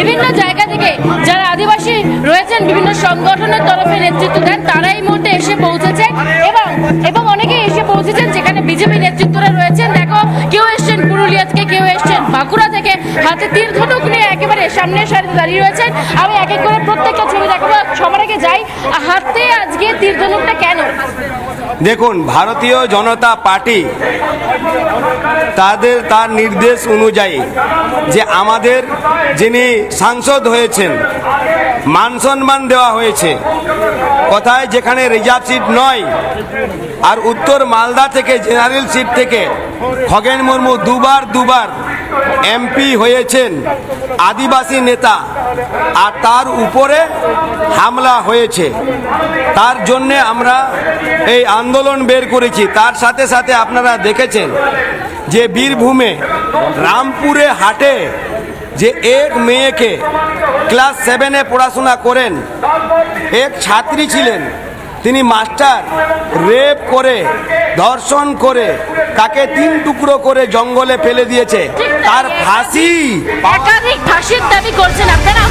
বিভিন্ন জায়গা থেকে যারা আদিবাসী রয়েছেন, বিভিন্ন সংগঠনের তরফে নেতৃত্ব দেন তারা এই মুহূর্তে এসে পৌঁছেছে এবং এবং অনেকে এসে পৌঁছেছেন যেখানে বিজেপি নেতৃত্বরা রয়েছেন। দেখো, কেউ এসছেন পুরুলিয়া থেকে, কেউ এসছেন বাঁকুড়া থেকে। হাতে তীর ধনুক নিয়ে সামনের সারিতে দাঁড়িয়ে রয়েছেন। আমি এক এক করে প্রত্যেকটা ছবি দেখাবো। সবার আগে যাই। হাতে আজকে তীর কেন? দেখুন, ভারতীয় জনতা পার্টি তাদের তার নির্দেশ অনুযায়ী যে আমাদের যিনি সাংসদ হয়েছেন, মান সম্মান দেওয়া হয়েছে। কোথায়? যেখানে রিজার্ভ সিট নয়। আর উত্তর মালদা থেকে, জেনারেল সিট থেকে খগেন মুর্মু দুবার দুবার এমপি হয়েছেন আদিবাসী নেতা, আর তার উপরে হামলা হয়েছে। তার জন্যে আমরা এই আন্দোলন বের করেছি। তার সাথে সাথে আপনারা দেখেছেন যে বীরভূমে, রামপুরে হাটে যে এক মেয়েকে ক্লাস সেভেনে পড়াশোনা করেন, এক ছাত্রী ছিলেন তিনি মাস্টার রেপ করে ধর্ষণ করে তাকে তিন টুকরো করে জঙ্গলে ফেলে দিয়েছে। তার ফাঁসি! একাধিক ফাঁসির দাবি করছেন আপনারা